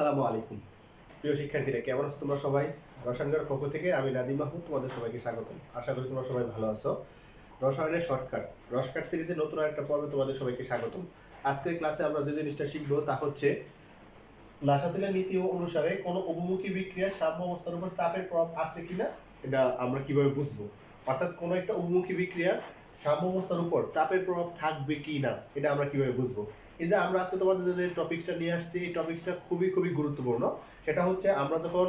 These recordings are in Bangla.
আসসালামু আলাইকুম। প্রিয় শিক্ষার্থীরা, কেমন আছো তোমরা সবাই? রসায়নের পক্ষ থেকে আমি নাদিম মাহমুদ, তোমাদের সবাইকে স্বাগতম। আশা করি তোমরা সবাই ভালো আছো। রসায়নের শর্টকাট রসকাট সিরিজের নতুন একটা পর্বে তোমাদের সবাইকে স্বাগতম। আজকের ক্লাসে আমরা যে জিনিসটা শিখব তা হচ্ছে, লাসাতিলের নীতি অনুসারে কোনো অবমুখী বিক্রিয়ার সাম্য অবস্থার উপর চাপের প্রভাব আছে কিনা, এটা আমরা কীভাবে বুঝব? অর্থাৎ কোনো একটা অবমুখী বিক্রিয়ার সাম্য অবস্থার উপর চাপের প্রভাব থাকবে কি না এটা আমরা কীভাবে বুঝব? এই যে আমরা আজকে তোমাদের যে টপিকসটা নিয়ে আসছি, এই টপিকসটা খুবই খুবই গুরুত্বপূর্ণ। সেটা হচ্ছে আমরা যখন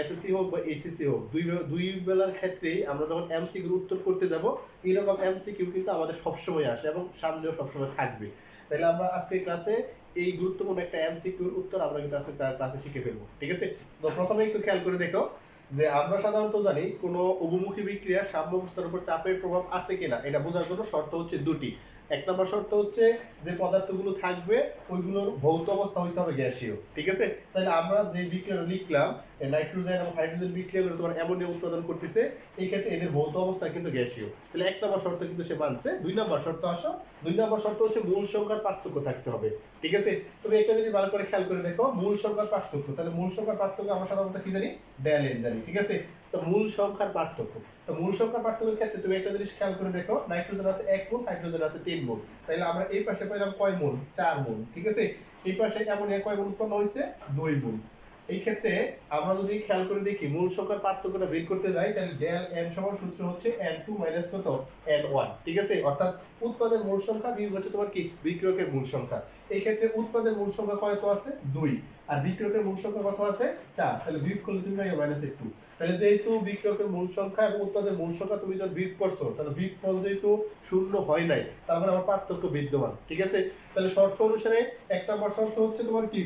এসএসসি হোক বা এইচএসসি হোক, দুই দুই বেলার ক্ষেত্রেই আমরা যখন এমসিকিউর উত্তর করতে যাব, এইরকম এমসিকিউ কিন্তু আমাদের সবসময় আসে এবং সামনেও সবসময় থাকবে। তাহলে আমরা আজকে ক্লাসে এই গুরুত্বপূর্ণ একটা এমসিকিউর উত্তর আমরা কিন্তু আজকে ক্লাসে শিখে ফেলব, ঠিক আছে? তো প্রথমে একটু খেয়াল করে দেখো যে আমরা সাধারণত জানি কোনো অবমুখী বিক্রিয়ার সাম্য অবস্থার উপর চাপের প্রভাব আছে কিনা, এটা বোঝার জন্য শর্ত হচ্ছে দুটি। এক নম্বর শর্ত হচ্ছে যে পদার্থগুলো থাকবে, ওইগুলোর ভৌত অবস্থা হইতে হবে গ্যাসীয়, ঠিক আছে? তাহলে আমরা যে বিক্রিয়া লিখলাম নাইট্রোজেন এবং হাইড্রোজেন বিক্রিয়া করে তোমার অ্যামোনিয়া উৎপাদন করতেছে, এই ক্ষেত্রে এদের ভৌত অবস্থা কিন্তু গ্যাসীয়। তাহলে এক নম্বর শর্ত কিন্তু সে মানছে। দুই নম্বর শর্ত আসো, দুই নম্বর শর্ত হচ্ছে মূল সংখ্যার পার্থক্য থাকতে হবে, ঠিক আছে? তুমি একটা যদি ভালো করে খেয়াল করে দেখো, মূল সংখ্যার পার্থক্য, তাহলে মূল সংখ্যার পার্থক্য আমরা সাধারণত কি জানি? ডেল এন জানি, ঠিক আছে? মূল সংখ্যার পার্থক্য। তো মূল সংখ্যার পার্থক্যের ক্ষেত্রে তুমি একটা জিনিস খেয়াল করে দেখো, নাইট্রোজেন আছে এক মূল, হাইড্রোজেন আছে তিন মূল। তাহলে আমরা এই পাশে পাইলাম কয় মূল? চার মূল, ঠিক আছে? এই পাশে এমন এক কয় মূল উৎপন্ন হয়েছে দুই মূল। এই ক্ষেত্রে আমরা যদি খেয়াল করে দেখি, মূল সংখ্যার পার্থক্যটা বের করতে যাই, তাহলে ডেল এন সমান সূত্র হচ্ছে এন টু মাইনাস কত? এন ওয়ান ঠিক আছে? অর্থাৎ উৎপাদের মূল সংখ্যা বিয়োগ হচ্ছে তোমার কি? বিক্রয়কের মূল সংখ্যা। এই ক্ষেত্রে উৎপাদের মূল সংখ্যা কত আছে? দুই। আর বিক্রয়কের মূল সংখ্যা কত আছে? চার। তাহলে বিয়োগ করলে তুমি পাই মাইনাস টু তাহলে যেহেতু বিক্রয়কের মূল সংখ্যা এবং উৎপাদের মূল সংখ্যা তুমি যখন বিয়োগ করছ, তাহলে বিয়োগ ফল যেহেতু শূন্য হয় নাই, তার মানে আমার পার্থক্য বিদ্যমান, ঠিক আছে? তাহলে শর্ত অনুসারে এক নম্বর শর্ত হচ্ছে তোমার কি?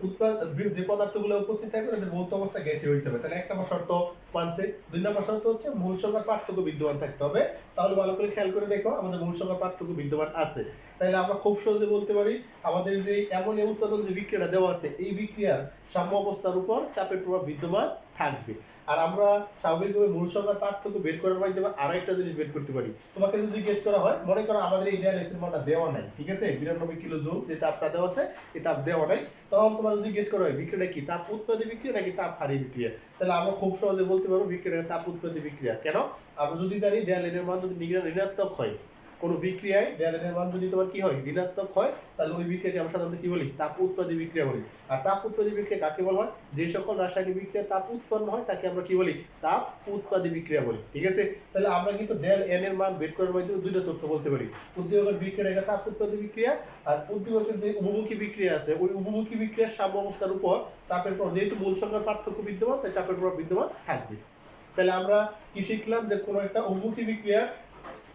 উৎপাদ যে পদার্থগুলো উপস্থিত থাকবে তাদের ভৌত অবস্থা গ্যাসে হইতে হবে। তাহলে একটা শর্ত মানছে দুই নম্বর শর্ত হচ্ছে মূল সংখ্যার পার্থক্য বিদ্যমান থাকতে হবে। তাহলে ভালো করে খেয়াল করে দেখো, আমাদের মূল সংখ্যার পার্থক্য বিদ্যমান আছে। তাহলে আমরা খুব সহজে বলতে পারি, আমাদের যে এমন উৎপাদন যে বিক্রিয়াটা দেওয়া আছে, এই বিক্রিয়ার সাম্য অবস্থার উপর চাপের প্রভাব বিদ্যমান থাকবে। আর আমরা স্বাভাবিকভাবে মূল সংখ্যার পার্থক্য বের করার মাধ্যমে আরও একটা জিনিস বের করতে পারি। তোমাকে যদি জিজ্ঞেস করা হয়, মনে করো আমাদের এই ডিআরএস এর মানটা দেওয়া নাই, ঠিক আছে? বিরানব্বই কিলো জুল যে তাপটা দেওয়া আছে, এই তাপ দেওয়া নাই। তখন তোমার যদি জিজ্ঞেস করা হয়, বিক্রিয়াটা কি? তাপ উৎপাদী বিক্রিয়া নাকি তাপ হারি বিক্রিয়া? তাহলে আমরা খুব সহজে বলতে পারব বিক্রিয়া তাপ উৎপাদী বিক্রিয়া কেন? আমরা যদি জানি ডিআরএন এর মান যদি ঋণাত্মক হয় কোনো বিক্রিয়ায় ডিআরএন মান যদি তোমার কি হয়, ঋণাত্মক হয়, তাহলে ওই বিক্রিয়াকে আমরা সাধারণত কি বলি? তাপ উৎপাদী বিক্রিয়া বলি। আর তাপ উৎপাদী বিক্রিয়া কাকে বলা হয়? যে সকল রাসায়নিক বিক্রিয়া তাপ উৎপন্ন হয়, তাকে আমরা কি বলি? তাপ উৎপাদী বিক্রিয়া বলি। ঠিক আছে? তাহলে আমরা কিন্তু ডেল এন এর মান বের করার মাধ্যমে দুইটা তথ্য বলতে পারি। উদ্দীপকের বিক্রিয়া এটা তাপ উৎপাদী বিক্রিয়া, আর উদ্দীপকের যে উপমুখী বিক্রিয়া আছে, ওই উপমুখী বিক্রিয়ার সাম্য অবস্থার উপর তাপের প্রভাব, যেহেতু মূল সংখ্যার পার্থক্য বিদ্যমান, তাই চাপের প্রভাব বিদ্যমান থাকবে। তাহলে আমরা কি শিখলাম? যে কোনো একটা অভিমুখী বিক্রিয়া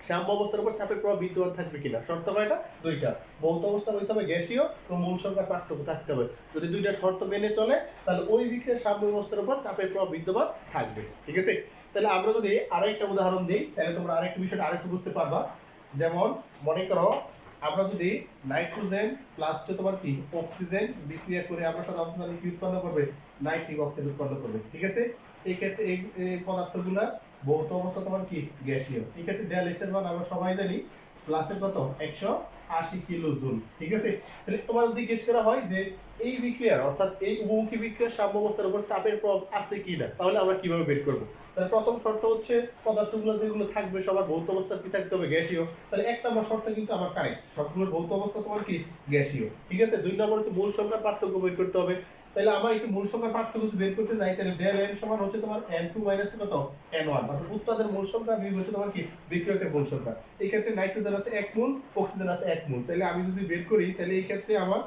সাম্য অবস্থার উপর চাপের প্রভাব বিদ্যমান থাকবে কিনা? শর্ত কয়টা? দুইটা। ভৌত অবস্থা হইতে হবে গ্যাসীয় এবং মূল সংখ্যার পার্থক্য থাকতে হবে। যদি দুইটা শর্ত মেনে চলে, তাহলে ওই বিক্রিয়ার সাম্য অবস্থার উপর চাপের প্রভাব বিদ্যমান থাকবে। ঠিক আছে? তাহলে আমরা যদি আরও একটা উদাহরণ দিই, তাহলে তোমরা আরেকটা বিষয়টা আরেকটু বুঝতে পারবা। যেমন, মনে করো, আমরা যদি নাইট্রোজেন প্লাস হচ্ছে তোমার কি? অক্সিজেন বিক্রিয়া করে আমরা সাধারণত কি উৎপন্ন করবে? নাইট্রিক অক্সাইড উৎপন্ন করবে। ঠিক আছে? এই ক্ষেত্রে এই পদার্থগুলা ভৌত অবস্থা তোমার কি? গ্যাসীয়। ঠিক আছে ডেল এর মান আমরা সবাই জানি প্লাসের কত? একশো আশি কিলো জুল ঠিক আছে? তাহলে তোমার যদি জিজ্ঞেস করা হয় যে এই বিক্রিয়ার, অর্থাৎ এই উপমুখী বিক্রিয়ার সাম্য অবস্থার উপর চাপের প্রভাব আছে কি না তাহলে আমরা কীভাবে বের করব? তাহলে প্রথম শর্ত হচ্ছে পদার্থগুলো যেগুলো থাকবে, সবার ভৌত অবস্থা কি থাকতে হবে? গ্যাসীয়। তাহলে এক নম্বর শর্ত কিন্তু আমার কারেক্ট সবগুলোর ভৌত অবস্থা তোমার কি? গ্যাসীয়। ঠিক আছে? দুই নম্বর হচ্ছে মূল সংখ্যার পার্থক্য বের করতে হবে। তাহলে আমার একটু মূল সংখ্যার পার্থক্য যদি বের করতে যাই, তাহলে ডেল এন সমান হচ্ছে তোমার এন টু মাইনাস কত? এন ওয়ান অর্থাৎ উৎপাদের মূল সংখ্যা বিয়োগ হচ্ছে তোমার কি? বিক্রয়কের মূল সংখ্যা। এই ক্ষেত্রে নাইট্রোজেন আছে এক মূল অক্সিজেন আছে এক মূল। তাহলে আমি যদি বের করি, তাহলে এই ক্ষেত্রে আমার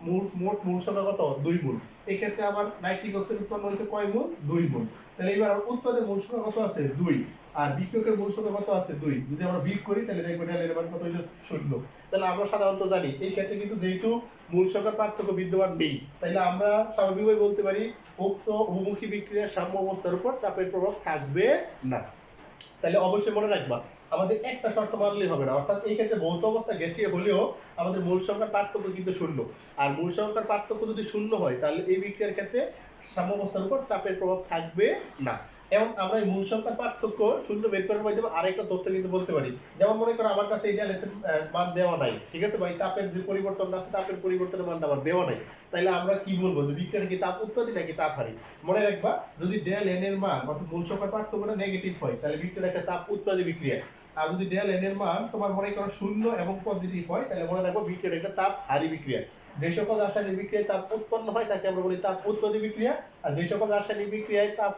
মূল মোট মূল সংখ্যা কত? দুই মূল। এই ক্ষেত্রে আমার নাইট্রিক অক্সাইড উৎপন্ন হয়েছে কয় মূল? দুই মূল। তাহলে এবার উৎপাদের মূল সংখ্যা কত আছে? দুই। আর বিক্রয়কের মূল সংখ্যা কত আছে? দুই। যদি আমরা বিয়োগ করি, তাহলে দেখব ডেলের মান কত? হইল শূন্য। তাহলে আমরা সাধারণত জানি, এই ক্ষেত্রে কিন্তু যেহেতু মূল পার্থক্য বিদ্যমান নেই, তাহলে আমরা স্বাভাবিকভাবে বলতে পারি, উক্ত বহুমুখী বিক্রিয়ার সাম্য অবস্থার উপর চাপের প্রভাব থাকবে না। তাহলে অবশ্যই মনে রাখবা, আমাদের একটা শর্ত মানলেই হবে না। অর্থাৎ এই ক্ষেত্রে ভৌত অবস্থা গ্যাসীয় হলেও আমাদের মূল সংখ্যার পার্থক্য কিন্তু শূন্য। আর মূল সংখ্যার পার্থক্য যদি শূন্য হয়, তাহলে এই বিক্রিয়ার ক্ষেত্রে সাম্যবস্থার উপর চাপের প্রভাব থাকবে না। এবং আমরা এই মূল সংখ্যার পার্থক্য শূন্য বের করার মাধ্যমে আরেকটা তথ্য কিন্তু বলতে পারি। যেমন মনে করো আমার কাছে ইডিয়াল এসের মান দেওয়া নাই, ঠিক আছে ভাই? তাপের যে পরিবর্তন আছে, তাপের পরিবর্তনের মানটা আমার দেওয়া নাই। তাইলে আমরা কি বলব? যে বিক্রিয়া কি তাপ উৎপত্তি নাকি তাপ হারি? মনে রাখবা, যদি ডেল এন এর মান অর্থাৎ মূল সংখ্যার পার্থক্যটা নেগেটিভ হয়, তাহলে বিক্রিয়া একটা তাপ উৎপাদী বিক্রিয়া। আর যদি ডেল এন এর মান তোমার মনে করো শূন্য এবং পজিটিভ হয়, তাহলে মনে রাখব বিক্রিয়া একটা তাপ হারি বিক্রিয়া। যে সকল রাসায়নিক বিক্রিয়ায় তাপ উৎপন্ন হয়, তাকে আমরা বলি তাপ উৎপাদী বিক্রিয়া। আর যে সকল রাসায়নিক বিক্রিয়ায় তাপ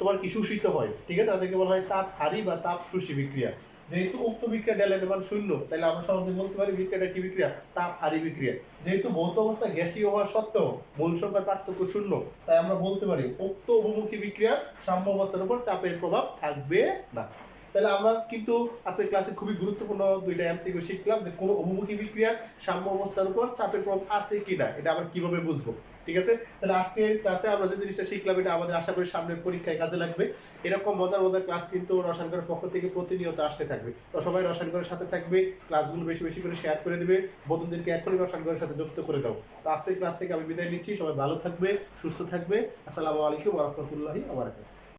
তোমার কি শোষিত হয়, ঠিক আছে? তাদেরকে বলা হয় তাপ হারি বা তাপ শোষী বিক্রিয়া। যেহেতু উক্ত বিক্রিয়া ডেলের মান শূন্য, তাহলে আমরা সহজে বলতে পারি বিক্রিয়াটা কি বিক্রিয়া? তাপ হারি বিক্রিয়া। যেহেতু ভৌত অবস্থা গ্যাসীয় হওয়া সত্ত্বেও মূল সংখ্যার পার্থক্য শূন্য, তাই আমরা বলতে পারি উক্ত অভিমুখী বিক্রিয়া সাম্য অবস্থার উপর চাপের প্রভাব থাকবে না। তাহলে আমরা কিন্তু আজকে ক্লাসে খুবই গুরুত্বপূর্ণ দুইটা এমসিকিউ শিখলাম যে কোন অভিমুখী বিক্রিয়ার সাম্য অবস্থার উপর চাপের প্রভাব আছে কিনা, এটা আমরা কীভাবে বুঝব, ঠিক আছে? তাহলে আজকে ক্লাসে আমরা যে জিনিসটা শিখলাম, এটা আমাদের আশা করি সামনের পরীক্ষায় কাজে লাগবে। এরকম মজার মজার ক্লাস কিন্তু রসায়নগরের পক্ষ থেকে প্রতিনিয়ত আসতে থাকবে। তো সবাই রসায়নগরের সাথে থাকবে ক্লাসগুলো বেশি বেশি করে শেয়ার করে দেবে, বন্ধুদেরকে এখনই রসায়নগরের সাথে যুক্ত করে দাও। তো আজকের ক্লাস থেকে আমি বিদায় নিচ্ছি, সবাই ভালো থাকবে, সুস্থ থাকবে। আসসালামু আলাইকুম রহমতুল্লাহি আবার